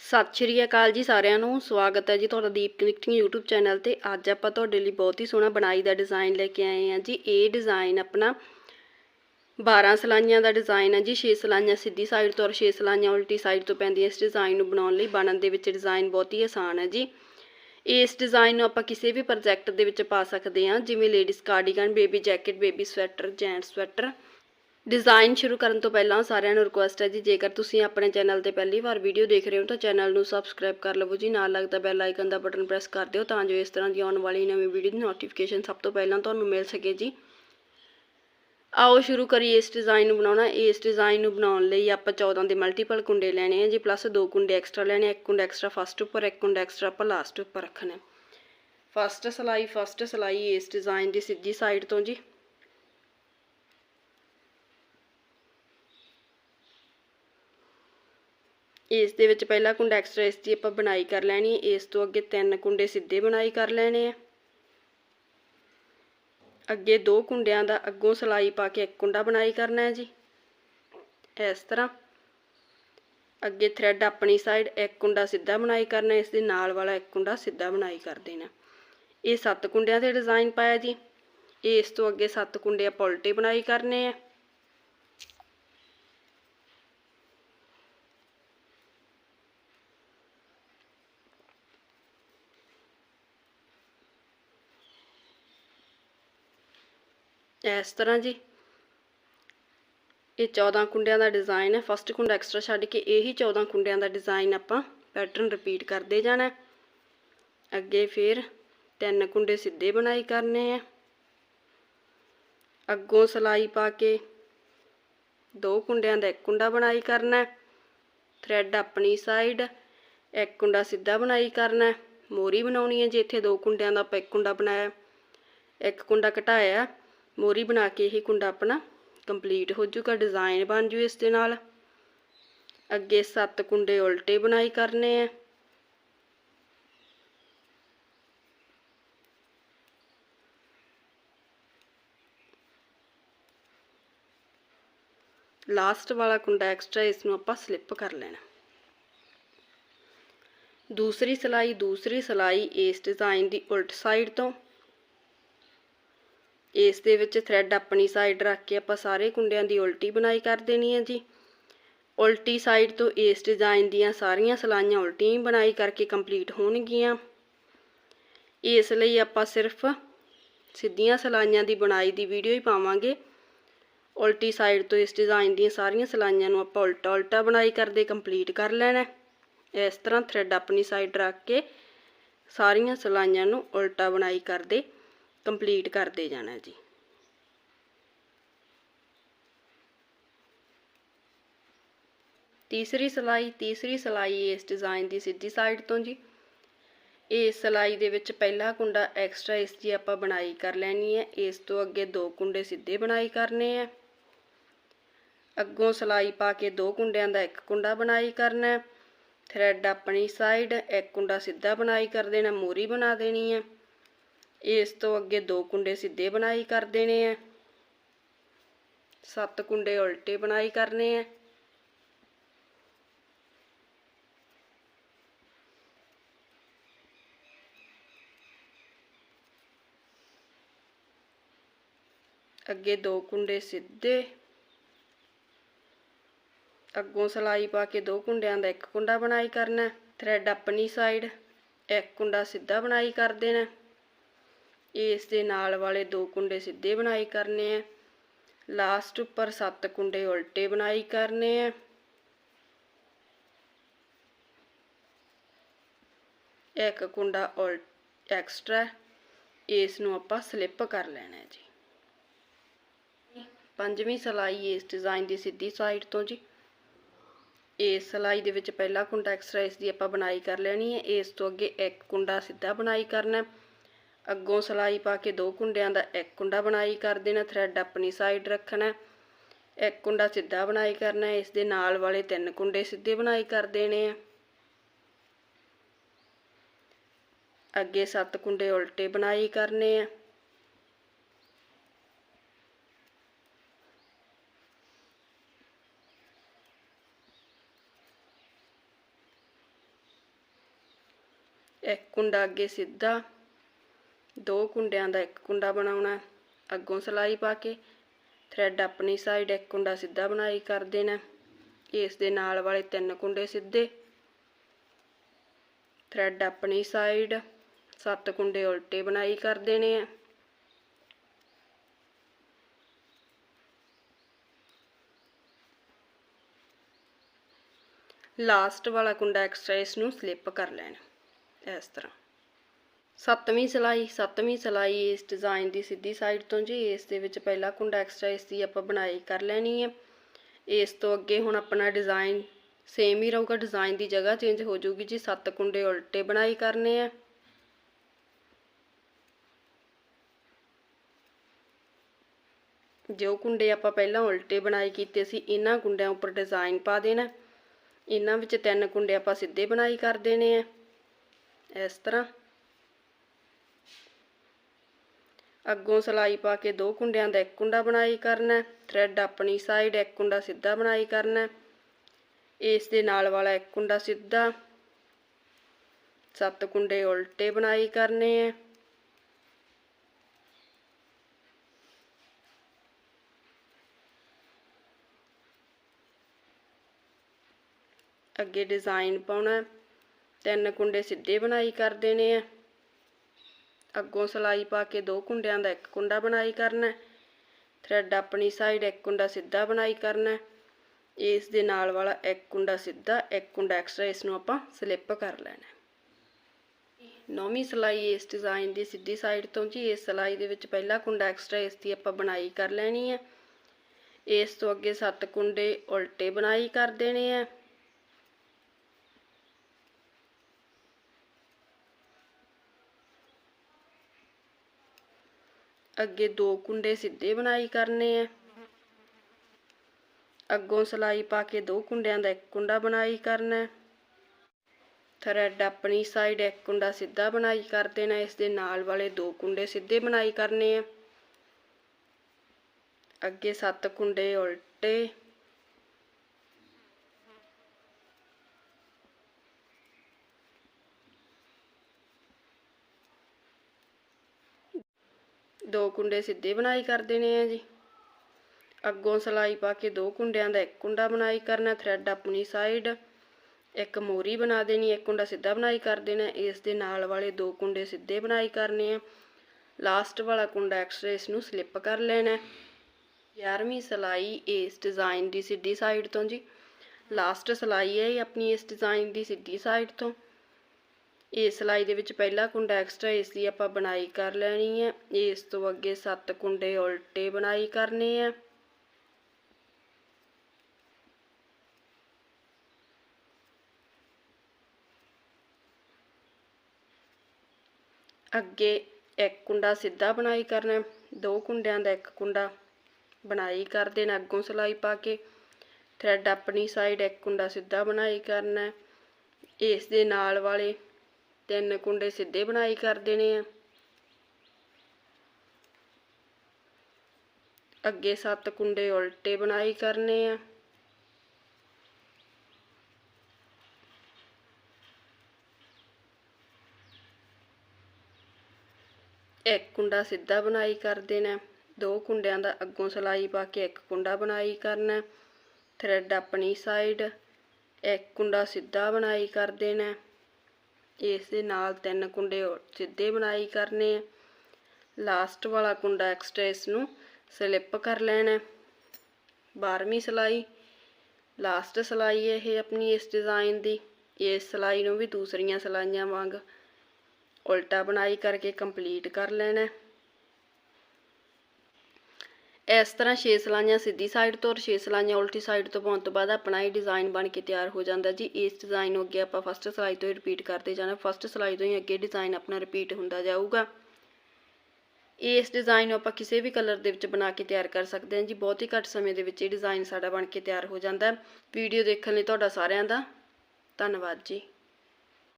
ਸਤਿ ਸ਼੍ਰੀ ਅਕਾਲ ਜੀ ਸਾਰਿਆਂ ਨੂੰ, ਸਵਾਗਤ ਹੈ ਜੀ ਤੁਹਾਡਾ ਦੀਪ ਕਨੈਕਟਿੰਗ YouTube ਚੈਨਲ ਤੇ। ਅੱਜ ਆਪਾਂ ਤੁਹਾਡੇ ਲਈ ਬਹੁਤ ਹੀ ਸੋਹਣਾ ਬਣਾਈ ਦਾ ਡਿਜ਼ਾਈਨ ਲੈ ਕੇ ਆਏ ਹਾਂ ਜੀ। ਇਹ ਡਿਜ਼ਾਈਨ ਆਪਣਾ 12 ਸਲਾਈਆਂ ਦਾ ਡਿਜ਼ਾਈਨ ਹੈ ਜੀ 6 ਸਲਾਈਆਂ ਸਿੱਧੀ ਸਾਈਡ ਤੋਂ ਔਰ 6 ਸਲਾਈਆਂ ਉਲਟੀ ਸਾਈਡ ਤੋਂ ਪੈਂਦੀਆਂ ਇਸ ਡਿਜ਼ਾਈਨ ਨੂੰ ਬਣਾਉਣ ਲਈ ਬਣਨ ਦੇ ਵਿੱਚ ਡਿਜ਼ਾਈਨ ਬਹੁਤ ਹੀ ਆਸਾਨ ਹੈ ਜੀ। ਇਸ ਡਿਜ਼ਾਈਨ ਨੂੰ ਆਪਾਂ ਕਿਸੇ ਵੀ ਪ੍ਰੋਜੈਕਟ ਦੇ ਵਿੱਚ ਪਾ ਸਕਦੇ ਹਾਂ, ਜਿਵੇਂ ladies cardigan baby jacket baby sweater gent sweater design ਸ਼ੁਰੂ ਕਰਨ ਤੋਂ ਪਹਿਲਾਂ ਸਾਰਿਆਂ ਨੂੰ ਰਿਕੁਐਸਟ ਹੈ ਜੀ, ਜੇਕਰ ਤੁਸੀਂ ਆਪਣੇ ਚੈਨਲ ਤੇ ਪਹਿਲੀ ਵਾਰ ਵੀਡੀਓ ਦੇਖ ਰਹੇ ਹੋ ਤਾਂ ਚੈਨਲ ਨੂੰ ਸਬਸਕ੍ਰਾਈਬ ਕਰ ਲਵੋ ਜੀ, ਨਾਲ ਲੱਗਦਾ ਬੈਲ ਆਈਕਨ ਦਾ ਬਟਨ ਪ੍ਰੈਸ ਕਰ ਦਿਓ ਤਾਂ ਜੋ ਇਸ ਤਰ੍ਹਾਂ ਦੀ ਆਉਣ ਵਾਲੀ ਨਵੀਂ ਵੀਡੀਓ ਦੀ ਨੋਟੀਫਿਕੇਸ਼ਨ ਸਭ ਤੋਂ ਪਹਿਲਾਂ ਤੁਹਾਨੂੰ ਮਿਲ ਸਕੇ ਜੀ। ਆਓ ਸ਼ੁਰੂ ਕਰੀਏ ਇਸ ਡਿਜ਼ਾਈਨ ਨੂੰ ਬਣਾਉਣਾ। ਇਸ ਡਿਜ਼ਾਈਨ ਨੂੰ ਬਣਾਉਣ ਲਈ ਆਪਾਂ 14 ਦੇ ਮਲਟੀਪਲ ਕੁੰਡੇ ਲੈਣੇ ਆ ਜੀ ਪਲੱਸ ਦੋ ਕੁੰਡੇ ਐਕਸਟਰਾ ਲੈਣੇ ਇੱਕ ਕੁੰਡਾ ਐਕਸਟਰਾ ਫਸਟ ਉੱਪਰ, ਇੱਕ ਕੁੰਡਾ ਐਕਸਟਰਾ ਆਪਾਂ ਲਾਸਟ ਉੱਪਰ ਰੱਖਣਾ। ਫਸਟ ਸਲਾਈ ਫਸਟ ਸਲਾਈ ਇਸ ਡਿਜ਼ਾਈਨ ਦੀ ਸਿੱਧੀ ਸਾਈਡ ਤੋਂ ਜੀ। ਇਸ ਦੇ ਵਿੱਚ ਪਹਿਲਾ ਕੁੰਡਾ ਐਕਸਟਰਾ ਇਸ ਦੀ ਆਪਾਂ ਬਣਾਈ ਕਰ ਲੈਣੀ ਹੈ ਇਸ ਤੋਂ ਅੱਗੇ ਤਿੰਨ ਕੁੰਡੇ ਸਿੱਧੇ ਬਣਾਈ ਕਰ ਲੈਣੇ ਆ। ਅੱਗੇ ਦੋ ਕੁੰਡਿਆਂ ਦਾ ਅੱਗੋਂ ਸਲਾਈ ਪਾ ਕੇ ਇੱਕ ਕੁੰਡਾ ਬਣਾਈ ਕਰਨਾ ਹੈ ਜੀ। ਇਸ ਤਰ੍ਹਾਂ। ਅੱਗੇ ਥ੍ਰੈਡ ਆਪਣੀ ਸਾਈਡ ਇੱਕ ਕੁੰਡਾ ਸਿੱਧਾ ਬਣਾਈ ਕਰਨਾ, ਇਸ ਦੇ ਨਾਲ ਵਾਲਾ ਇੱਕ ਕੁੰਡਾ ਸਿੱਧਾ ਬਣਾਈ ਕਰ ਦੇਣਾ। ਇਹ ਸੱਤ ਕੁੰਡਿਆਂ ਦੇ ਡਿਜ਼ਾਈਨ ਪਾਇਆ ਜੀ। ਇਸ ਤੋਂ ਅੱਗੇ ਸੱਤ ਕੁੰਡੇ ਆਪਾਂ ਉਲਟੇ ਬਣਾਈ ਕਰਨੇ ਆ। ਇਸ ਤਰ੍ਹਾਂ ਜੀ। ਇਹ 14 ਕੁੰਡਿਆਂ ਦਾ ਡਿਜ਼ਾਈਨ ਹੈ। ਫਸਟ ਕੁੰਡਾ ਐਕਸਟਰਾ ਛੱਡ ਕੇ ਇਹੀ 14 ਕੁੰਡਿਆਂ ਦਾ ਡਿਜ਼ਾਈਨ ਆਪਾਂ ਪੈਟਰਨ ਰਿਪੀਟ ਕਰਦੇ ਜਾਣਾ। ਅੱਗੇ ਫਿਰ ਤਿੰਨ ਕੁੰਡੇ ਸਿੱਧੇ ਬਣਾਈ ਕਰਨੇ ਆ। ਅੱਗੋਂ ਸਲਾਈ ਪਾ ਕੇ ਦੋ ਕੁੰਡਿਆਂ ਦਾ ਇੱਕ ਕੁੰਡਾ ਬਣਾਈ ਕਰਨਾ। ਥ੍ਰੈਡ ਆਪਣੀ ਸਾਈਡ ਇੱਕ ਕੁੰਡਾ ਸਿੱਧਾ ਬਣਾਈ ਕਰਨਾ। ਮੋਰੀ ਬਣਾਉਣੀ ਹੈ ਜੇ ਇੱਥੇ ਦੋ ਕੁੰਡਿਆਂ ਦਾ ਆਪਾਂ ਇੱਕ ਕੁੰਡਾ ਬਣਾਇਆ, ਇੱਕ ਕੁੰਡਾ ਘਟਾਇਆ। ਮੋਰੀ ਬਣਾ ਕੇ ਇਹ ਕੁੰਡਾ ਆਪਣਾ ਕੰਪਲੀਟ ਹੋ ਜੂਗਾ ਡਿਜ਼ਾਈਨ ਬਣ ਜੂ ਇਸ ਦੇ ਨਾਲ। ਅੱਗੇ ਸੱਤ ਕੁੰਡੇ ਉਲਟੇ ਬਣਾਈ ਕਰਨੇ ਆ। ਲਾਸਟ ਵਾਲਾ ਕੁੰਡਾ ਐਕਸਟਰਾ ਇਸ ਨੂੰ ਆਪਾਂ ਸਲਿੱਪ ਕਰ ਲੈਣਾ। ਦੂਸਰੀ ਸਲਾਈ ਦੂਸਰੀ ਸਲਾਈ ਇਸ ਡਿਜ਼ਾਈਨ ਦੀ ਉਲਟ ਸਾਈਡ ਤੋਂ। ਇਸ ਦੇ ਵਿੱਚ ਥ੍ਰੈਡ ਆਪਣੀ ਸਾਈਡ ਰੱਖ ਕੇ ਆਪਾਂ ਸਾਰੇ ਕੁੰਡਿਆਂ ਦੀ ਉਲਟੀ ਬਣਾਈ ਕਰ ਦੇਣੀ ਹੈ ਜੀ। ਉਲਟੀ ਸਾਈਡ ਤੋਂ ਇਸ ਡਿਜ਼ਾਈਨ ਦੀਆਂ ਸਾਰੀਆਂ ਸਲਾਈਆਂ ਉਲਟੀ ਬਣਾਈ ਕਰਕੇ ਕੰਪਲੀਟ ਹੋਣਗੀਆਂ। ਇਸ ਲਈ ਆਪਾਂ ਸਿਰਫ ਸਿੱਧੀਆਂ ਸਲਾਈਆਂ ਦੀ ਬਣਾਈ ਦੀ ਵੀਡੀਓ ਹੀ ਪਾਵਾਂਗੇ। ਉਲਟੀ ਸਾਈਡ ਤੋਂ ਇਸ ਡਿਜ਼ਾਈਨ ਦੀਆਂ ਸਾਰੀਆਂ ਸਲਾਈਆਂ ਨੂੰ ਆਪਾਂ ਉਲਟਾ ਉਲਟਾ ਬਣਾਈ ਕਰਦੇ ਕੰਪਲੀਟ ਕਰ ਲੈਣਾ ਇਸ ਤਰ੍ਹਾਂ ਥ੍ਰੈਡ ਆਪਣੀ ਸਾਈਡ ਰੱਖ ਕੇ ਸਾਰੀਆਂ ਸਲਾਈਆਂ ਨੂੰ ਉਲਟਾ ਬਣਾਈ ਕਰਦੇ ਕੰਪਲੀਟ ਕਰਦੇ ਜਾਣਾ ਜੀ। ਤੀਸਰੀ ਸਲਾਈ ਤੀਸਰੀ ਸਲਾਈ ਇਸ ਡਿਜ਼ਾਈਨ ਦੀ ਸਿੱਧੀ ਸਾਈਡ ਤੋਂ ਜੀ। ਇਸ ਸਲਾਈ ਦੇ ਵਿੱਚ ਪਹਿਲਾ ਕੁੰਡਾ ਐਕਸਟਰਾ ਇਸ ਦੀ ਆਪਾਂ ਬਣਾਈ ਕਰ ਲੈਣੀ ਹੈ। ਇਸ ਤੋਂ ਅੱਗੇ ਦੋ ਕੁੰਡੇ ਸਿੱਧੇ ਬਣਾਈ ਕਰਨੇ ਆ ਅੱਗੋਂ ਸਲਾਈ ਪਾ ਕੇ ਦੋ ਕੁੰਡਿਆਂ ਦਾ ਇੱਕ ਕੁੰਡਾ ਬਣਾਈ ਕਰਨਾ ਹੈ। ਥ੍ਰੈਡ ਆਪਣੀ ਸਾਈਡ ਇੱਕ ਕੁੰਡਾ ਸਿੱਧਾ ਬਣਾਈ ਕਰ ਦੇਣਾ, ਮੋਰੀ ਬਣਾ ਦੇਣੀ ਹੈ। ਇਸ ਤੋਂ ਅੱਗੇ ਦੋ ਕੁੰਡੇ ਸਿੱਧੇ ਬਣਾਈ ਕਰ ਦੇਣੇ ਆ। ਸੱਤ ਕੁੰਡੇ ਉਲਟੇ ਬਣਾਈ ਕਰਨੇ ਆ। ਅੱਗੇ ਦੋ ਕੁੰਡੇ ਸਿੱਧੇ। ਅੱਗੋਂ ਸਲਾਈ ਪਾ ਕੇ ਦੋ ਕੁੰਡਿਆਂ ਦਾ ਇੱਕ ਕੁੰਡਾ ਬਣਾਈ ਕਰਨਾ। ਥ੍ਰੈਡ ਆਪਣੀ ਸਾਈਡ ਇੱਕ ਕੁੰਡਾ ਸਿੱਧਾ ਬਣਾਈ ਕਰ ਦੇਣਾ। ਇਸ ਦੇ ਨਾਲ ਵਾਲੇ ਦੋ ਕੁੰਡੇ ਸਿੱਧੇ ਬਣਾਈ ਕਰਨੇ ਆ। ਲਾਸਟ ਉੱਪਰ ਸੱਤ ਕੁੰਡੇ ਉਲਟੇ ਬਣਾਈ ਕਰਨੇ ਆ। ਇੱਕ ਕੁੰਡਾ ਉਲਟ ਐਕਸਟਰਾ, ਇਸ ਨੂੰ ਆਪਾਂ ਸਲਿੱਪ ਕਰ ਲੈਣਾ ਹੈ ਜੀ। ਪੰਜਵੀਂ ਸਲਾਈ ਇਸ ਡਿਜ਼ਾਈਨ ਦੀ ਸਿੱਧੀ ਸਾਈਡ ਤੋਂ ਜੀ। ਇਸ ਸਲਾਈ ਦੇ ਵਿੱਚ ਪਹਿਲਾ ਕੁੰਡਾ ਐਕਸਟਰਾ ਇਸ ਦੀ ਆਪਾਂ ਬਣਾਈ ਕਰ ਲੈਣੀ ਹੈ। ਇਸ ਤੋਂ ਅੱਗੇ ਇੱਕ ਕੁੰਡਾ ਸਿੱਧਾ ਬਣਾਈ ਕਰਨਾ ਅੱਗੋਂ ਸਲਾਈ ਪਾ ਕੇ ਦੋ ਕੁੰਡਿਆਂ ਦਾ ਇੱਕ ਕੁੰਡਾ ਬਣਾਈ ਕਰ ਦੇਣਾ ਥ੍ਰੈਡ ਆਪਣੀ ਸਾਈਡ ਰੱਖਣਾ, ਇੱਕ ਕੁੰਡਾ ਸਿੱਧਾ ਬਣਾਈ ਕਰਨਾ, ਇਸ ਦੇ ਨਾਲ ਵਾਲੇ ਤਿੰਨ ਕੁੰਡੇ ਸਿੱਧੇ ਬਣਾਈ ਕਰ ਦੇਣੇ ਆ। ਅੱਗੇ ਸੱਤ ਕੁੰਡੇ ਉਲਟੇ ਬਣਾਈ ਕਰਨੇ ਆ। ਇੱਕ ਕੁੰਡਾ ਅੱਗੇ ਸਿੱਧਾ ਦੋ ਕੁੰਡਿਆਂ ਦਾ ਇੱਕ ਕੁੰਡਾ ਬਣਾਉਣਾ ਅੱਗੋਂ ਸਿਲਾਈ ਪਾ ਕੇ ਥਰੈਡ ਆਪਣੀ ਸਾਈਡ ਇੱਕ ਕੁੰਡਾ ਸਿੱਧਾ ਬਣਾਈ ਕਰ ਦੇਣਾ ਇਸ ਦੇ ਨਾਲ ਵਾਲੇ ਤਿੰਨ ਕੁੰਡੇ ਸਿੱਧੇ। ਥਰੈਡ ਆਪਣੀ ਸਾਈਡ ਸੱਤ ਕੁੰਡੇ ਉਲਟੇ ਬਣਾਈ ਕਰ ਦੇਣੇ ਆ ਲਾਸਟ ਵਾਲਾ ਕੁੰਡਾ ਐਕਸਟਰਾ ਇਸ ਨੂੰ ਸਲਿੱਪ ਕਰ ਲੈਣਾ ਇਸ ਤਰ੍ਹਾਂ। ਸੱਤਵੀਂ ਸਿਲਾਈ ਸੱਤਵੀਂ ਸਿਲਾਈ ਇਸ ਡਿਜ਼ਾਈਨ ਦੀ ਸਿੱਧੀ ਸਾਈਡ ਤੋਂ ਜੀ, ਇਸ ਦੇ ਵਿੱਚ ਪਹਿਲਾ ਕੁੰਡਾ ਐਕਸਟਰਾ ਇਸ ਦੀ ਆਪਾਂ ਬਣਾਈ ਕਰ ਲੈਣੀ ਹੈ। ਇਸ ਤੋਂ ਅੱਗੇ ਹੁਣ ਆਪਣਾ ਡਿਜ਼ਾਈਨ ਸੇਮ ਹੀ ਰਹੂਗਾ ਡਿਜ਼ਾਈਨ ਦੀ ਜਗ੍ਹਾ ਚੇਂਜ ਹੋ ਜਾਊਗੀ ਜੀ, ਸੱਤ ਕੁੰਡੇ ਉਲਟੇ ਬਣਾਈ ਕਰਨੇ ਆ। ਜੋ ਕੁੰਡੇ ਆਪਾਂ ਪਹਿਲਾਂ ਉਲਟੇ ਬਣਾਈ ਕੀਤੇ ਸੀ, ਇਹਨਾਂ ਕੁੰਡਿਆਂ ਉੱਪਰ ਡਿਜ਼ਾਈਨ ਪਾ ਦੇਣਾ। ਇਹਨਾਂ ਵਿੱਚ ਤਿੰਨ ਕੁੰਡੇ ਆਪਾਂ ਸਿੱਧੇ ਬਣਾਈ ਕਰ ਦੇਣੇ ਆ। ਇਸ ਤਰ੍ਹਾਂ ਅੱਗੋਂ ਸਿਲਾਈ ਪਾ ਕੇ ਦੋ ਕੁੰਡਿਆਂ ਦਾ ਇੱਕ ਕੁੰਡਾ ਬਣਾਈ ਕਰਨਾ ਥਰੈਡ ਆਪਣੀ ਸਾਈਡ ਇੱਕ ਕੁੰਡਾ ਸਿੱਧਾ ਬਣਾਈ ਕਰਨਾ ਇਸ ਦੇ ਨਾਲ ਵਾਲਾ ਇੱਕ ਕੁੰਡਾ ਸਿੱਧਾ, ਸੱਤ ਕੁੰਡੇ ਉਲਟੇ ਬਣਾਈ ਕਰਨੇ ਆ ਅੱਗੇ ਡਿਜ਼ਾਈਨ ਪਾਉਣਾ ਤਿੰਨ ਕੁੰਡੇ ਸਿੱਧੇ ਬਣਾਈ ਕਰ ਦੇਣੇ ਆ ਅੱਗੋਂ ਸਿਲਾਈ ਪਾ ਕੇ ਦੋ ਕੁੰਡਿਆਂ ਦਾ ਇੱਕ ਕੁੰਡਾ ਬਣਾਈ ਕਰਨਾ ਥਰੈਡ ਆਪਣੀ ਸਾਈਡ ਇੱਕ ਕੁੰਡਾ ਸਿੱਧਾ ਬਣਾਈ ਕਰਨਾ ਇਸ ਦੇ ਨਾਲ ਵਾਲਾ ਇੱਕ ਕੁੰਡਾ ਸਿੱਧਾ, ਇੱਕ ਕੁੰਡਾ ਐਕਸਟਰਾ ਇਸ ਨੂੰ ਆਪਾਂ ਸਲਿੱਪ ਕਰ ਲੈਣਾ ਨੌਵੀਂ ਸਿਲਾਈ ਇਸ ਡਿਜ਼ਾਈਨ ਦੀ ਸਿੱਧੀ ਸਾਈਡ ਤੋਂ ਜੀ, ਇਸ ਸਿਲਾਈ ਦੇ ਵਿੱਚ ਪਹਿਲਾ ਕੁੰਡਾ ਐਕਸਟਰਾ ਇਸ ਦੀ ਆਪਾਂ ਬਣਾਈ ਕਰ ਲੈਣੀ ਹੈ। ਇਸ ਤੋਂ ਅੱਗੇ ਸੱਤ ਕੁੰਡੇ ਉਲਟੇ ਬਣਾਈ ਕਰ ਦੇਣੇ ਆ ਅੱਗੇ ਦੋ ਕੁੰਡੇ ਸਿੱਧੇ ਬਣਾਈ ਕਰਨੇ ਆ। ਅੱਗੋਂ ਸਿਲਾਈ ਪਾ ਕੇ ਦੋ ਕੁੰਡਿਆਂ ਦਾ ਇੱਕ ਕੁੰਡਾ ਬਣਾਈ ਕਰਨਾ। ਥਰੈਡ ਆਪਣੀ ਸਾਈਡ ਇੱਕ ਕੁੰਡਾ ਸਿੱਧਾ ਬਣਾਈ ਕਰ ਦੇਣਾ, ਇਸ ਦੇ ਨਾਲ ਵਾਲੇ ਦੋ ਕੁੰਡੇ ਸਿੱਧੇ ਬਣਾਈ ਕਰਨੇ ਆ। ਅੱਗੇ ਸੱਤ ਕੁੰਡੇ ਉਲਟੇ ਦੋ ਕੁੰਡੇ ਸਿੱਧੇ ਬਣਾਈ ਕਰ ਦੇਣੇ ਆ ਜੀ। ਅੱਗੋਂ ਸਿਲਾਈ ਪਾ ਕੇ ਦੋ ਕੁੰਡਿਆਂ ਦਾ ਇੱਕ ਕੁੰਡਾ ਬਣਾਈ ਕਰਨਾ ਥਰੈਡ ਆਪਣੀ ਸਾਈਡ ਇੱਕ ਮੋਰੀ ਬਣਾ ਦੇਣੀ, ਇੱਕ ਕੁੰਡਾ ਸਿੱਧਾ ਬਣਾਈ ਕਰ ਦੇਣਾ, ਇਸ ਦੇ ਨਾਲ ਵਾਲੇ ਦੋ ਕੁੰਡੇ ਸਿੱਧੇ ਬਣਾਈ ਕਰਨੇ ਆ। ਲਾਸਟ ਵਾਲਾ ਕੁੰਡਾ ਐਕਸਟਰਾ ਇਸ ਨੂੰ ਸਲਿੱਪ ਕਰ ਲੈਣਾ। 11ਵੀਂ ਸਿਲਾਈ ਇਸ ਡਿਜ਼ਾਈਨ ਦੀ ਸਿੱਧੀ ਸਾਈਡ ਤੋਂ ਜੀ। ਲਾਸਟ ਸਿਲਾਈ ਹੈ ਇਹ ਆਪਣੀ ਇਸ ਡਿਜ਼ਾਈਨ ਦੀ ਸਿੱਧੀ ਸਾਈਡ ਤੋਂ। ਇਹ ਸਿਲਾਈ ਦੇ ਵਿੱਚ ਪਹਿਲਾ ਕੁੰਡਾ ਐਕਸਟਰਾ ਇਸ ਦੀ ਆਪਾਂ ਬਣਾਈ ਕਰ ਲੈਣੀ ਹੈ ਇਸ ਤੋਂ ਅੱਗੇ ਸੱਤ ਕੁੰਡੇ ਉਲਟੇ ਬਣਾਈ ਕਰਨੇ ਆ। ਅੱਗੇ ਇੱਕ ਕੁੰਡਾ ਸਿੱਧਾ ਬਣਾਈ ਕਰਨਾ ਦੋ ਕੁੰਡਿਆਂ ਦਾ ਇੱਕ ਕੁੰਡਾ ਬਣਾਈ ਕਰ ਦੇਣਾ ਅੱਗੋਂ ਸਿਲਾਈ ਪਾ ਕੇ। ਥਰੈਡ ਆਪਣੀ ਸਾਈਡ ਇੱਕ ਕੁੰਡਾ ਸਿੱਧਾ ਬਣਾਈ ਕਰਨਾ ਇਸ ਦੇ ਨਾਲ ਵਾਲੇ ਤਿੰਨ ਕੁੰਡੇ ਸਿੱਧੇ ਬਣਾਈ ਕਰ ਦੇਣੇ ਆ। ਅੱਗੇ ਸੱਤ ਕੁੰਡੇ ਉਲਟੇ ਬਣਾਈ ਕਰਨੇ ਆ। ਇੱਕ ਕੁੰਡਾ ਸਿੱਧਾ ਬਣਾਈ ਕਰ ਦੇਣਾ। ਦੋ ਕੁੰਡਿਆਂ ਦਾ ਅੱਗੋਂ ਸਿਲਾਈ ਪਾ ਕੇ ਇੱਕ ਕੁੰਡਾ ਬਣਾਈ ਕਰਨਾ। ਥਰੈਡ ਆਪਣੀ ਸਾਈਡ। ਇੱਕ ਕੁੰਡਾ ਸਿੱਧਾ ਬਣਾਈ ਕਰ ਦੇਣਾ। ਇਸ ਦੇ ਨਾਲ ਤਿੰਨ ਕੁੰਡੇ ਸਿੱਧੇ ਬਣਾਈ ਕਰਨੇ ਆ। ਲਾਸਟ ਵਾਲਾ ਕੁੰਡਾ ਐਕਸਟਰਾ ਇਸ ਨੂੰ ਸਲਿੱਪ ਕਰ ਲੈਣਾ 12ਵੀਂ ਸਿਲਾਈ, ਲਾਸਟ ਸਿਲਾਈ ਇਹ ਆਪਣੀ ਇਸ ਡਿਜ਼ਾਈਨ ਦੀ। ਇਸ ਸਿਲਾਈ ਨੂੰ ਵੀ ਦੂਸਰੀਆਂ ਸਿਲਾਈਆਂ ਵਾਂਗ ਉਲਟਾ ਬਣਾਈ ਕਰਕੇ ਕੰਪਲੀਟ ਕਰ ਲੈਣਾ ਇਸ ਤਰ੍ਹਾਂ 6 ਸਲਾਈਆਂ ਸਿੱਧੀ ਸਾਈਡ ਤੋਂ ਔਰ 6 ਸਲਾਈਆਂ ਉਲਟੀ ਸਾਈਡ ਤੋਂ ਪਾਉਣ ਤੋਂ ਬਾਅਦ ਆਪਣਾ ਇਹ ਡਿਜ਼ਾਈਨ ਬਣ ਕੇ ਤਿਆਰ ਹੋ ਜਾਂਦਾ ਜੀ। ਇਸ ਡਿਜ਼ਾਈਨ ਨੂੰ ਅੱਗੇ ਆਪਾਂ ਫਸਟ ਸਲਾਈ ਤੋਂ ਹੀ ਰਿਪੀਟ ਕਰਦੇ ਜਾਣਾ। ਫਸਟ ਸਲਾਈ ਤੋਂ ਹੀ ਅੱਗੇ ਡਿਜ਼ਾਈਨ ਆਪਣਾ ਰਿਪੀਟ ਹੁੰਦਾ ਜਾਊਗਾ। ਇਸ ਡਿਜ਼ਾਈਨ ਨੂੰ ਆਪਾਂ ਕਿਸੇ ਵੀ ਕਲਰ ਦੇ ਵਿੱਚ ਬਣਾ ਕੇ ਤਿਆਰ ਕਰ ਸਕਦੇ ਹਾਂ ਜੀ। ਬਹੁਤ ਹੀ ਘੱਟ ਸਮੇਂ ਦੇ ਵਿੱਚ ਇਹ ਡਿਜ਼ਾਈਨ ਸਾਡਾ ਬਣ ਕੇ ਤਿਆਰ ਹੋ ਜਾਂਦਾ। ਵੀਡੀਓ ਦੇਖਣ ਲਈ ਤੁਹਾਡਾ ਸਾਰਿਆਂ ਦਾ ਧੰਨਵਾਦ ਜੀ।